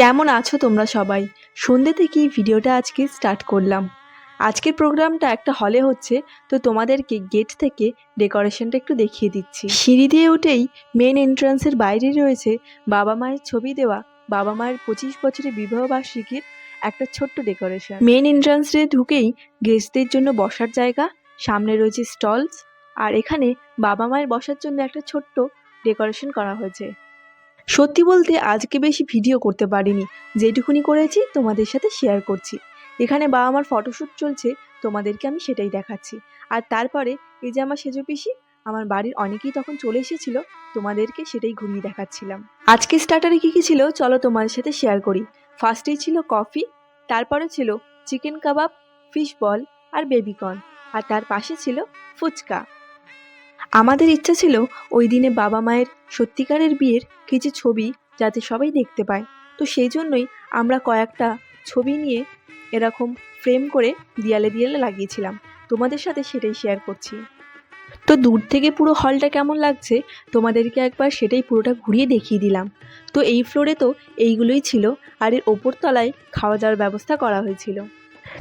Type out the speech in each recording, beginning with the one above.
কেমন আছো তোমরা সবাই? সন্ধ্যে থেকেই ভিডিওটা আজকে স্টার্ট করলাম। আজকের প্রোগ্রামটা একটা হলে হচ্ছে, তো তোমাদেরকে গেট থেকে ডেকোরেশনটা একটু দেখিয়ে দিচ্ছি। সিঁড়ি দিয়ে উঠেই মেন এন্ট্রান্সের বাইরে রয়েছে বাবা মায়ের ছবি দেওয়া, বাবা মায়ের পঁচিশ বছরের বিবাহ বার্ষিকীর একটা ছোট্ট ডেকোরেশন মেন এন্ট্রান্স দিয়ে ঢুকেই গেস্টদের জন্য বসার জায়গা, সামনে রয়েছে স্টলস আর এখানে বাবা মায়ের বসার জন্য একটা ছোট্ট ডেকোরেশন করা হয়েছে। সত্যি বলতে আজকে বেশি ভিডিও করতে পারিনি। যেটুকুনি করেছি তোমাদের সাথে শেয়ার করছি। এখানে বাবা আমার ফটোশ্যুট চলছে, তোমাদেরকে আমি সেটাই দেখাচ্ছি। আর তারপরে এই যে আমার সেজো পিসি, আমার বাড়ির অনেকেই তখন চলে এসেছিল, তোমাদেরকে সেটাই ঘুরিয়ে দেখাচ্ছিলাম। আজকে স্টার্টারে কী কী ছিল, চলো তোমাদের সাথে শেয়ার করি। ফার্স্টেই ছিল কফি তারপরে ছিল চিকেন কাবাব ফিশ বল আর বেবিকর্ন আর তার পাশে ছিল ফুচকা। আমাদের ইচ্ছা ছিল ওই দিনে বাবা মায়ের সত্যিকারের বিয়ের কিছু ছবি যাতে সবাই দেখতে পায়। তো সেই জন্যই আমরা কয়েকটা ছবি নিয়ে এরকম ফ্রেম করে দেয়ালে দেয়ালে লাগিয়েছিলাম। তোমাদের সাথে সেটাই শেয়ার করছি। তো দূর থেকে পুরো হলটা কেমন লাগছে তোমাদেরকে একবার সেটাই পুরোটা ঘুরিয়ে দেখিয়ে দিলাম। তো এই ফ্লোরে তো এইগুলোই ছিল। আর এর ওপর তলায় খাওয়া দাওয়ার ব্যবস্থা করা হয়েছিল।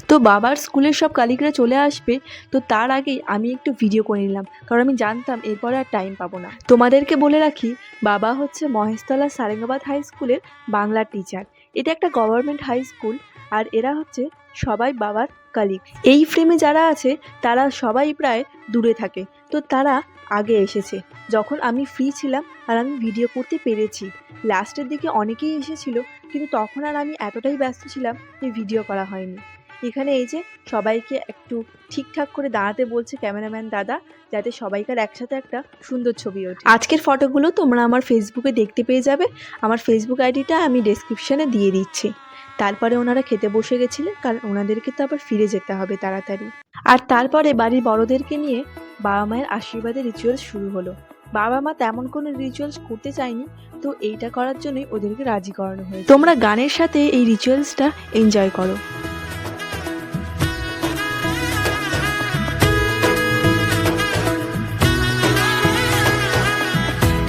তো বাবার স্কুলের সব কালিকরা চলে আসবে, তো তার আগেই আমি একটু ভিডিও করে নিলাম। কারণ আমি জানতাম এরপরে আর টাইম পাবো না। তোমাদেরকে বলে রাখি, বাবা হচ্ছে মহেশতলা সারেঙ্গাবাদ হাই স্কুলের বাংলার টিচার এটা একটা গভর্নমেন্ট হাই স্কুল আর এরা হচ্ছে সবাই বাবার কালিগ এই ফ্রেমে যারা আছে, তারা সবাই প্রায় দূরে থাকে। তো তারা আগে এসেছে। যখন আমি ফ্রি ছিলাম, আর আমি ভিডিও করতে পেরেছি। লাস্টের দিকে অনেকেই এসেছিল, কিন্তু তখন আর আমি এতটাই ব্যস্ত ছিলাম যে ভিডিও করা হয়নি। এখানে এই যে সবাইকে একটু ঠিকঠাক করে দাঁড়াতে বলছে ক্যামেরাম্যান দাদা, যাতে সবাইকার একসাথে একটা সুন্দর ছবি ওঠে। আজকের ফটোগুলো তোমরা আমার ফেসবুকে দেখতে পেয়ে যাবে। আমার ফেসবুক আইডিটা আমি ডেসক্রিপশানে দিয়ে দিচ্ছি। তারপরে ওনারা খেতে বসে গেছিলেন, কারণ ওনাদেরকে তো আবার ফিরে যেতে হবে তাড়াতাড়ি। আর তারপরে বাড়ির বড়দেরকে নিয়ে বাবা মায়ের আশীর্বাদের রিচুয়ালস শুরু হলো। বাবা মা তেমন কোনো রিচুয়ালস করতে চায়নি, তো এইটা করার জন্যই ওদেরকে রাজি করানো হয়েছে। তোমরা গানের সাথে এই রিচুয়ালসটা এনজয় করো।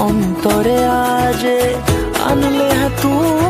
অন্তরে আজে আনলে হ্যাঁ তুমি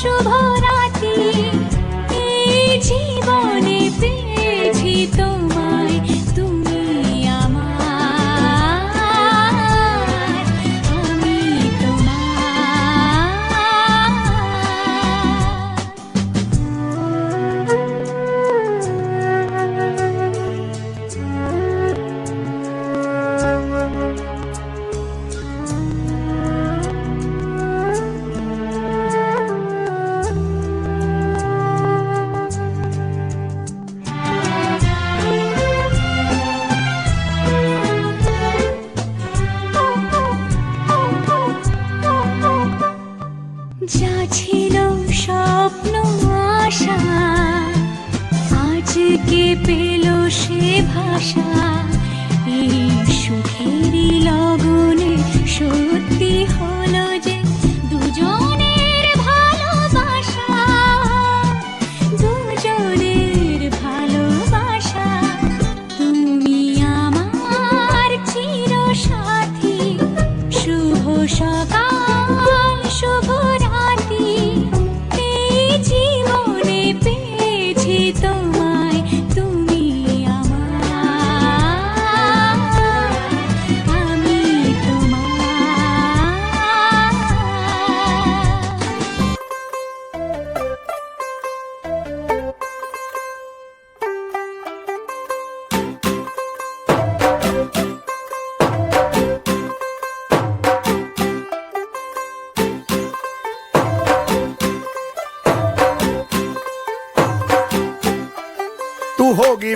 शुभ 爬山。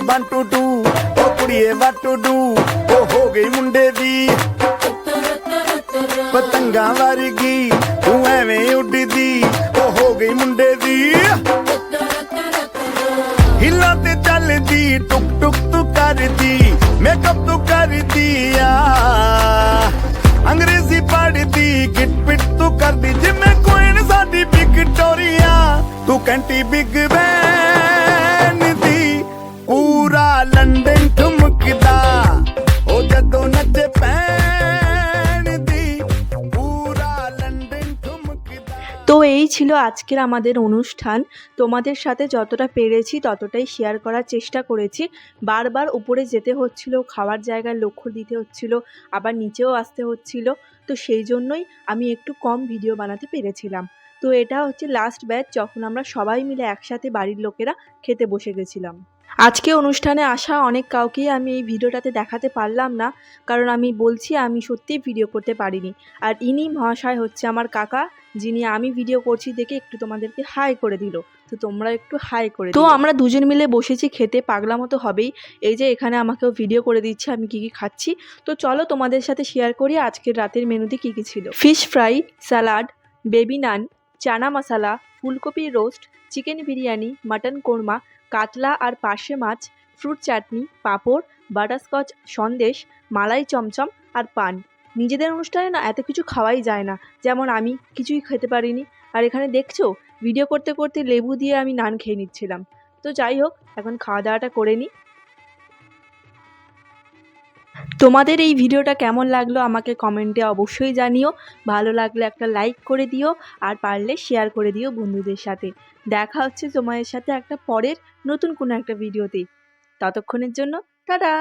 1 2 2 ਉਹ ਕੁੜੀਏ ਵਾਟ ਟੂ ਡੂ ਉਹ ਹੋ ਗਈ ਮੁੰਡੇ ਦੀ। ਪਤੰਗਾ ਵਰਗੀ, ਤੂੰ ਐਵੇਂ ਉੱਡਦੀ, ਉਹ ਹੋ ਗਈ ਮੁੰਡੇ ਦੀ। ਹਿੱਲਾ ਤੇ ਚੱਲਦੀ, ਟੁਕ ਟੁਕ ਤੂੰ ਕਰਦੀ ਮੇਕਅਪ ਤੂੰ ਕਰਦੀ ਆ। ਅੰਗਰੇਜ਼ੀ ਪੜਦੀ ਗਿਟ ਪਿਟ ਤੂੰ ਕਰਦੀ, ਜਿਵੇਂ ਕੋਇਨ ਸਾਡੀ ਬਿਗ ਟੋਰੀਆ ਤੂੰ ਕੰਟੀ ਬਿਗ ਬੈਂ ਲੰਡਨ ਠੁਮਕਦਾ ਉਹ ਜਦੋਂ ਨੱਚੇ ਪੈਣ ਦੀ ਪੂਰਾ ਲੰਡਨ ਠੁਮਕਦਾ তো এই ছিল আজকের আমাদের অনুষ্ঠান তোমাদের সাথে যতটা পেরেছি ততটাই শেয়ার করার চেষ্টা করেছি বারবার উপরে যেতে হচ্ছিল খাওয়ার জায়গায় লক্ষ্য দিতে হচ্ছিল আবার নিচেও আসতে হচ্ছিল তো সেই জন্যই আমি একটু কম ভিডিও বানাতে পেরেছিলাম তো এটা হচ্ছে লাস্ট ব্যাচ যখন আমরা সবাই মিলে একসাথে বাড়ির লোকেরা খেতে বসে গেছিলাম আজকে অনুষ্ঠানে আসা অনেক কাউকেই আমি এই ভিডিওটাতে দেখাতে পারলাম না কারণ আমি বলছি আমি সত্যিই ভিডিও করতে পারিনি। আর ইনি মহাশয় হচ্ছে আমার কাকা যিনি আমি ভিডিও করছি দেখে একটু তোমাদেরকে হাই করে দিল। তো তোমরা একটু হাই করে তো আমরা দুজন মিলে বসেছি খেতে পাগলা মতো হবেই। এই যে এখানে আমাকেও ভিডিও করে দিচ্ছে আমি কি কি খাচ্ছি। তো চলো তোমাদের সাথে শেয়ার করি আজকের রাতের মেনুতে কি কি ছিল। Fish fry salad baby naan chana masala ফুলকপি roast chicken biryani mutton korma কাতলা আর পার্শে মাছ, ফ্রুট চাটনি, পাঁপড়, বাটারস্কচ, সন্দেশ, মালাই চমচম আর পান। নিজেদের অনুষ্ঠানে না এত কিছু খাওয়াই যায় না। যেমন আমি কিছুই খেতে পারিনি। আর এখানে দেখছ ভিডিও করতে করতে লেবু দিয়ে আমি নান খেয়ে নিচ্ছিলাম। তো যাই হোক, এখন খাওয়া দাওয়াটা করে নিই তোমাদের এই ভিডিওটা কেমন লাগল আমাকে কমেন্টে অবশ্যই জানিও। ভালো লাগলে একটা লাইক করে দিও। আর পারলে শেয়ার করে দিও বন্ধুদের সাথে। দেখা হচ্ছে তোমাদের সাথে একটা পরের নতুন কোনো একটা ভিডিওতেই। ততক্ষণের জন্য টাটা!